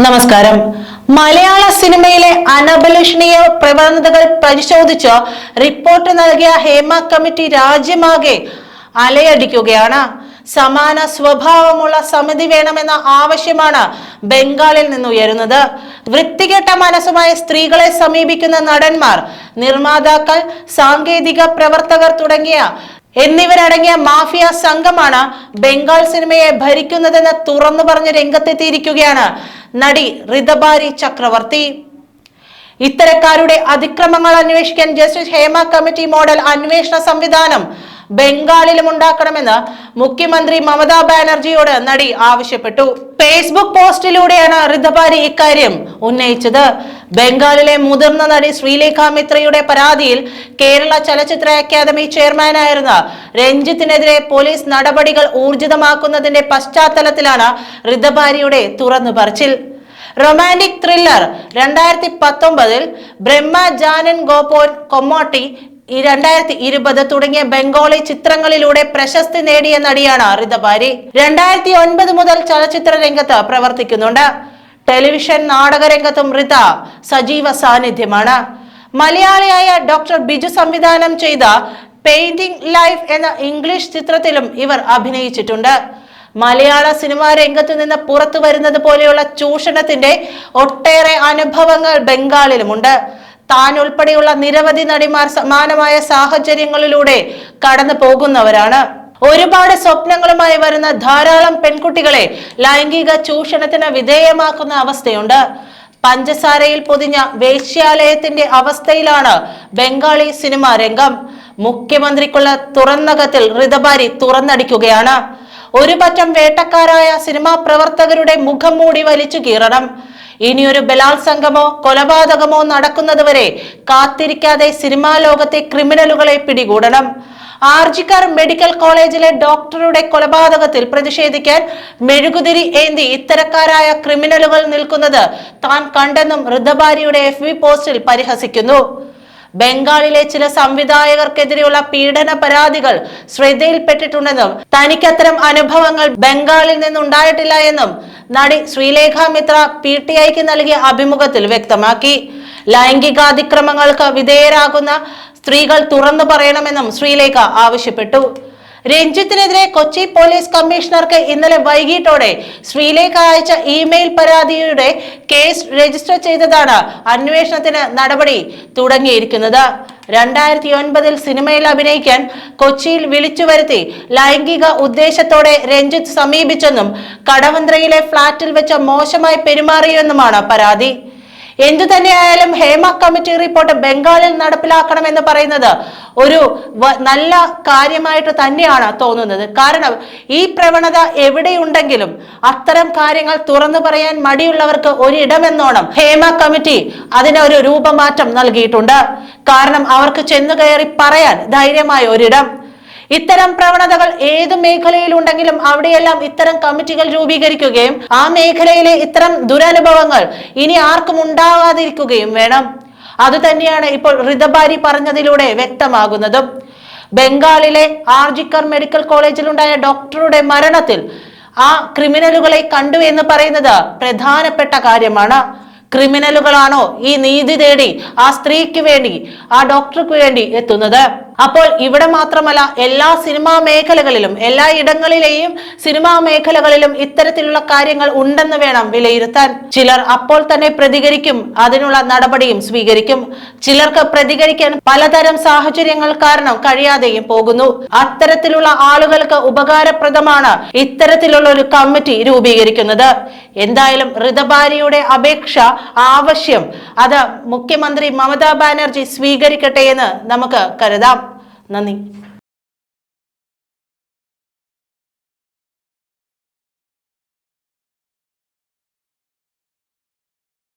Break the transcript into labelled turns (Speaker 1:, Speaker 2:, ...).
Speaker 1: നമസ്കാരം. മലയാള സിനിമയിലെ അനഭിലഷണീയ പ്രവണതകൾ പരിശോധിച്ച് റിപ്പോർട്ട് നൽകിയ ഹേമ കമ്മിറ്റി രാജ്യമാകെ അലയടിക്കുകയാണ്. സമാന സ്വഭാവമുള്ള സമിതി വേണമെന്ന ആവശ്യമാണ് ബംഗാളിൽ നിന്ന് ഉയരുന്നത് വൃത്തികെട്ട മനസ്സുമായ സ്ത്രീകളെ സമീപിക്കുന്ന നടന്മാർ നിർമ്മാതാക്കൾ സാങ്കേതിക പ്രവർത്തകർ തുടങ്ങിയ എന്നിവരടങ്ങിയ മാഫിയ സംഘമാണ് ബംഗാൾ സിനിമയെ ഭരിക്കുന്നതെന്ന് തുറന്നു പറഞ്ഞ് രംഗത്തെത്തിയിരിക്കുകയാണ് നടി റിതബാരി ചക്രവർത്തി. ഇത്തരക്കാരുടെ അതിക്രമങ്ങൾ അന്വേഷിക്കാൻ ജസ്റ്റിസ് ഹേമ കമ്മിറ്റി മോഡൽ അന്വേഷണ സംവിധാനം ബംഗാളിലും ഉണ്ടാക്കണമെന്ന് മുഖ്യമന്ത്രി മമതാ ബാനർജിയോട് നടി ആവശ്യപ്പെട്ടു. ഫേസ്ബുക്ക് പോസ്റ്റിലൂടെയാണ് റിതബാരി ഇക്കാര്യം ഉന്നയിച്ചത്. ബംഗാളിലെ മുതിർന്ന നടി ശ്രീലേഖ മിത്രയുടെ പരാതിയിൽ കേരള ചലച്ചിത്ര അക്കാദമി ചെയർമാനായിരുന്ന രഞ്ജിത്തിനെതിരെ പോലീസ് നടപടികൾ ഊർജിതമാക്കുന്നതിന്റെ പശ്ചാത്തലത്തിലാണ് റിതബാരിയുടെ തുറന്നു പറച്ചിൽ. റൊമാന്റിക് ത്രില്ലർ രണ്ടായിരത്തി പത്തൊമ്പതിൽ ബ്രഹ്മ ജാനൻ ഗോപോൻ കൊമ്മോട്ടി ഈ രണ്ടായിരത്തി ഇരുപത് തുടങ്ങിയ ബംഗാളി ചിത്രങ്ങളിലൂടെ പ്രശസ്തി നേടിയ നടിയാണ് റിതബാരി രണ്ടായിരത്തി ഒൻപത് മുതൽ ചലച്ചിത്ര രംഗത്ത് പ്രവർത്തിക്കുന്നുണ്ട്. ടെലിവിഷൻ നാടക രംഗത്തും റിത സജീവ സാന്നിധ്യമാണ്. മലയാളിയായ ഡോക്ടർ ബിജു സംവിധാനം ചെയ്ത പെയിന്റിംഗ് ലൈഫ് എന്ന ഇംഗ്ലീഷ് ചിത്രത്തിലും ഇവർ അഭിനയിച്ചിട്ടുണ്ട്. മലയാള സിനിമാ രംഗത്തു നിന്ന് പുറത്തു വരുന്നത് പോലെയുള്ള ചൂഷണത്തിന്റെ ഒട്ടേറെ അനുഭവങ്ങൾ ബംഗാളിലുമുണ്ട്. താൻ ഉൾപ്പെടെയുള്ള നിരവധി നടിമാർ സമാനമായ സാഹചര്യങ്ങളിലൂടെ കടന്നു പോകുന്നവരാണ്. ഒരുപാട് സ്വപ്നങ്ങളുമായി വരുന്ന ധാരാളം പെൺകുട്ടികളെ ലൈംഗിക ചൂഷണത്തിന് വിധേയമാക്കുന്ന അവസ്ഥയുണ്ട്. പഞ്ചസാരയിൽ പൊതിഞ്ഞ വേശ്യാലയത്തിന്റെ അവസ്ഥയിലാണ് ബംഗാളി സിനിമാ രംഗം. മുഖ്യമന്ത്രിക്കുള്ള തുറന്നകത്തിൽ ഋതബാരി തുറന്നടിക്കുകയാണ്. ഒരു പറ്റം വേട്ടക്കാരായ സിനിമാ പ്രവർത്തകരുടെ മുഖം മൂടി വലിച്ചു കീറണം. ഇനിയൊരു ബലാത്സംഗമോ കൊലപാതകമോ നടക്കുന്നതുവരെ കാത്തിരിക്കാതെ സിനിമാ ലോകത്തെ ക്രിമിനലുകളെ പിടികൂടണം. ആർജിക്കാർ മെഡിക്കൽ കോളേജിലെ ഡോക്ടറുടെ കൊലപാതകത്തിൽ പ്രതിഷേധിക്കാൻ മെഴുകുതിരി ഏന്തി ഇത്തരക്കാരായ ക്രിമിനലുകൾ നിൽക്കുന്നത് താൻ കണ്ടെന്നും ഋതബാരിയുടെ എഫ് പോസ്റ്റിൽ പരിഹസിക്കുന്നു. ബംഗാളിലെ ചില സംവിധായകർക്കെതിരെയുള്ള പീഡന പരാതികൾ ശ്രദ്ധയിൽപ്പെട്ടിട്ടുണ്ടെന്നും തനിക്ക് അത്തരം അനുഭവങ്ങൾ ബംഗാളിൽ നിന്നുണ്ടായിട്ടില്ല എന്നും നടി ശ്രീലേഖ മിത്ര പി ടി ഐക്ക് നൽകിയ അഭിമുഖത്തിൽ വ്യക്തമാക്കി. ലൈംഗികാതിക്രമങ്ങൾക്ക് വിധേയരാകുന്ന സ്ത്രീകൾ തുറന്നു പറയണമെന്നും ശ്രീലേഖ ആവശ്യപ്പെട്ടു. രഞ്ജിത്തിനെതിരെ കൊച്ചി പോലീസ് കമ്മീഷണർക്ക് ഇന്നലെ വൈകിട്ടോടെ ശ്രീലേഖ അയച്ച ഇമെയിൽ പരാതിയുടെ കേസ് രജിസ്റ്റർ ചെയ്തതാണ് അന്വേഷണത്തിന് നടപടി തുടങ്ങിയിരിക്കുന്നത്. രണ്ടായിരത്തി ഒൻപതിൽ സിനിമയിൽ അഭിനയിക്കാൻ കൊച്ചിയിൽ വിളിച്ചു വരുത്തി ലൈംഗിക ഉദ്ദേശത്തോടെ രഞ്ജിത്ത് സമീപിച്ചെന്നും കടവന്ത്രയിലെ ഫ്ളാറ്റിൽ വെച്ച് മോശമായി പെരുമാറിയെന്നുമാണ് പരാതി. എന്തു തന്നെയായാലും ഹേമ കമ്മിറ്റി റിപ്പോർട്ട് ബംഗാളിൽ നടപ്പിലാക്കണമെന്ന് പറയുന്നത് ഒരു നല്ല കാര്യമായിട്ട് തന്നെയാണ് തോന്നുന്നത്. കാരണം ഈ പ്രവണത എവിടെയുണ്ടെങ്കിലും അത്തരം കാര്യങ്ങൾ തുറന്നു പറയാൻ മടിയുള്ളവർക്ക് ഒരിടമെന്നോണം ഹേമ കമ്മിറ്റി അതിനൊരു രൂപമാറ്റം നൽകിയിട്ടുണ്ട്. കാരണം അവർക്ക് ചെന്നു കയറി പറയാൻ ധൈര്യമായ ഒരിടം. ഇത്തരം പ്രവണതകൾ ഏത് മേഖലയിലുണ്ടെങ്കിലും അവിടെയെല്ലാം ഇത്തരം കമ്മിറ്റികൾ രൂപീകരിക്കുകയും ആ മേഖലയിലെ ഇത്തരം ദുരനുഭവങ്ങൾ ഇനി ആർക്കും ഉണ്ടാവാതിരിക്കുകയും വേണം. അതുതന്നെയാണ് ഇപ്പോൾ ഋതബാരി പറഞ്ഞതിലൂടെ വ്യക്തമാകുന്നതും. ബംഗാളിലെ ആർജിക്കർ മെഡിക്കൽ കോളേജിലുണ്ടായ ഡോക്ടറുടെ മരണത്തിൽ ആ ക്രിമിനലുകളെ കണ്ടു എന്ന് പറയുന്നത് പ്രധാനപ്പെട്ട കാര്യമാണ്. ക്രിമിനലുകളാണോ ഈ നീതി തേടി ആ സ്ത്രീക്ക് വേണ്ടി ആ ഡോക്ടർക്ക് വേണ്ടി എത്തുന്നത്? അപ്പോൾ ഇവിടെ മാത്രമല്ല എല്ലാ സിനിമാ മേഖലകളിലും എല്ലാ ഇടങ്ങളിലെയും സിനിമാ മേഖലകളിലും ഇത്തരത്തിലുള്ള കാര്യങ്ങൾ ഉണ്ടെന്ന് വേണം വിലയിരുത്താൻ. ചിലർ അപ്പോൾ തന്നെ പ്രതികരിക്കും അതിനുള്ള നടപടിയും സ്വീകരിക്കും. ചിലർക്ക് പ്രതികരിക്കാൻ പലതരം സാഹചര്യങ്ങൾ കാരണം കഴിയാതെയും പോകുന്നു. അത്തരത്തിലുള്ള ആളുകൾക്ക് ഉപകാരപ്രദമാണ് ഇത്തരത്തിലുള്ള ഒരു കമ്മിറ്റി രൂപീകരിക്കുന്നത്. എന്തായാലും ഋതബാരിയുടെ അപേക്ഷ ആവശ്യം. അത് മുഖ്യമന്ത്രി മമതാ ബാനർജി സ്വീകരിക്കട്ടെ എന്ന് നമുക്ക് കരുതാം. നന്ദി.